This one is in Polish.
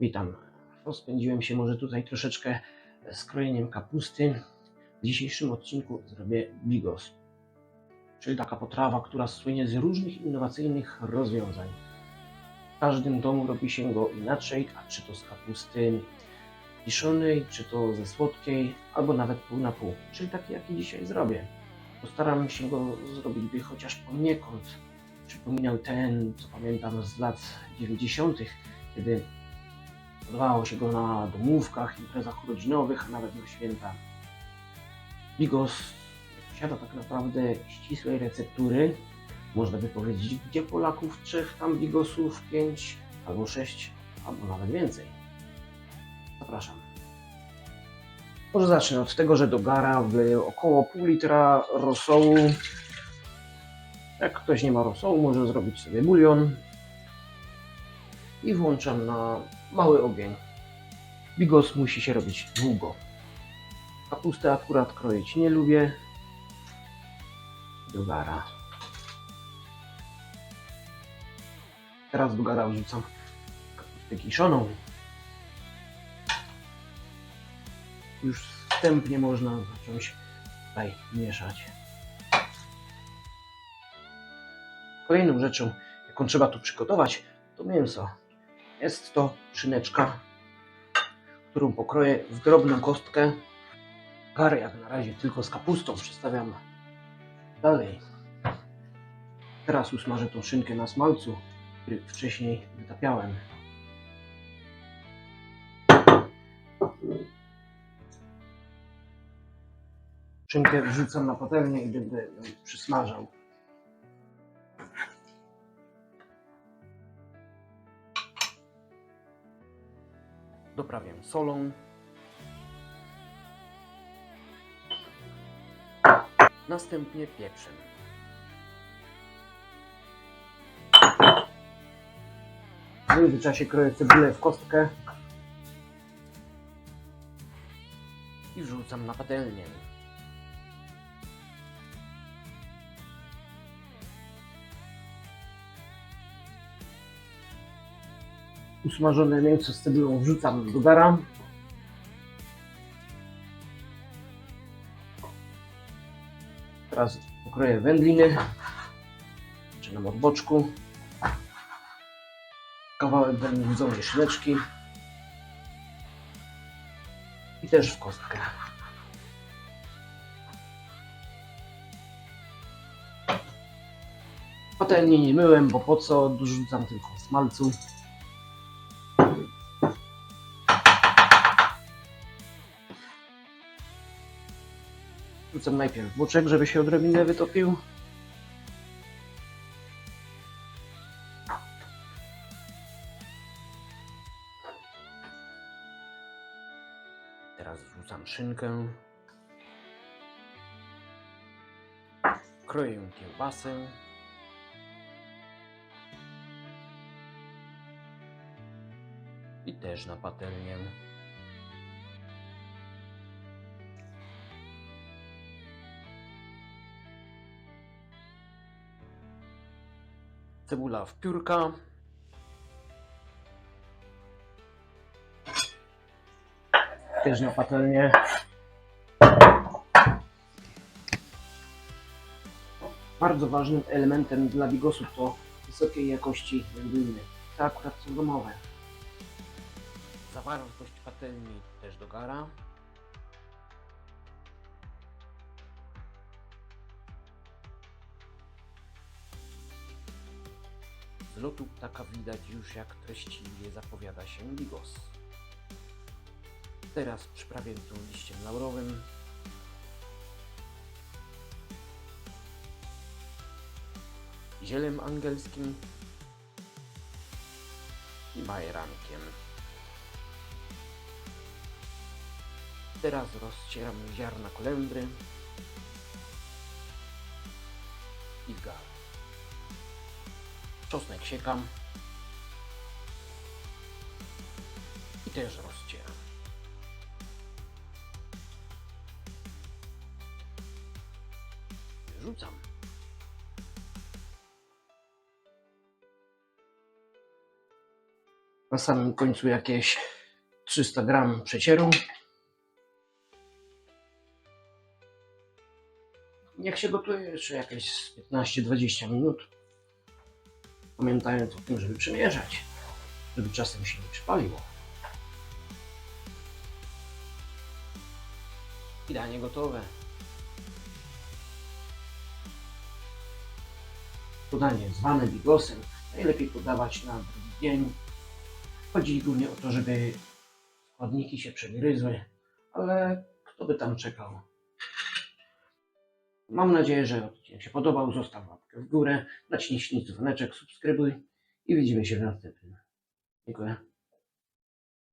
Witam. Rozpędziłem się może tutaj troszeczkę z krojeniem kapusty. W dzisiejszym odcinku zrobię bigos, czyli taka potrawa, która słynie z różnych innowacyjnych rozwiązań. W każdym domu robi się go inaczej, a czy to z kapusty kiszonej, czy to ze słodkiej, albo nawet pół na pół, czyli taki jaki dzisiaj zrobię. Postaram się go zrobić, by chociaż poniekąd przypominał ten, co pamiętam z lat 90., kiedy Podawało się go na domówkach, imprezach urodzinowych, a nawet na święta. Bigos nie posiada tak naprawdę ścisłej receptury. Można by powiedzieć, gdzie Polaków trzech tam bigosów, pięć albo sześć, albo nawet więcej. Zapraszam. Może zacznę od tego, że do gara wleję około pół litra rosołu. Jak ktoś nie ma rosołu, może zrobić sobie bulion. I włączam na mały ogień. Bigos musi się robić długo. Kapustę akurat kroić nie lubię. Do. Teraz do wrzucam kapustę kiszoną. Już wstępnie można zacząć tutaj mieszać. Kolejną rzeczą, jaką trzeba tu przygotować, to mięso. Jest to szyneczka, którą pokroję w drobną kostkę. Karę jak na razie tylko z kapustą przestawiam dalej. Teraz usmażę tą szynkę na smalcu, który wcześniej wytapiałem. Szynkę wrzucam na patelnię i będę ją przysmażał. Doprawiam solą. Następnie pieprzem. W międzyczasie kroję cebulę w kostkę i wrzucam na patelnię. Usmażone mięso z cebulą wrzucam do gara. Teraz pokroję wędliny. Zaczynam od boczku. Kawałek wędzonej szyneczki. I też w kostkę. Patelni nie myłem, bo po co? Dorzucam tylko smalcu. Wrzucam najpierw boczek, żeby się odrobinę wytopił. Teraz wrzucam szynkę. Kroję kiełbasę. I też na patelnię. Cebula w piórka. Też na patelnię. Bardzo ważnym elementem dla bigosu to wysokiej jakości wędliny. Te akurat są domowe. Zawartość patelni też do Z lotu ptaka widać już jak treściwie zapowiada się bigos. Teraz przyprawię to liściem laurowym. Zielem angielskim i majerankiem. Teraz rozcieram ziarna kolendry i gar. Czosnek siekam. I też rozcieram. Rzucam. Na samym końcu jakieś 300 gram przecieru. Niech się gotuje jeszcze jakieś 15-20 minut. Pamiętając o tym, żeby przymierzać, żeby czasem się nie przypaliło. I danie gotowe. Podanie zwane bigosem najlepiej podawać na drugi dzień. Chodzi głównie o to, żeby składniki się przegryzły, ale kto by tam czekał? Mam nadzieję, że odcinek się podobał. Zostaw łapkę w górę, naciśnij dzwoneczek, subskrybuj i widzimy się w następnym. Dziękuję.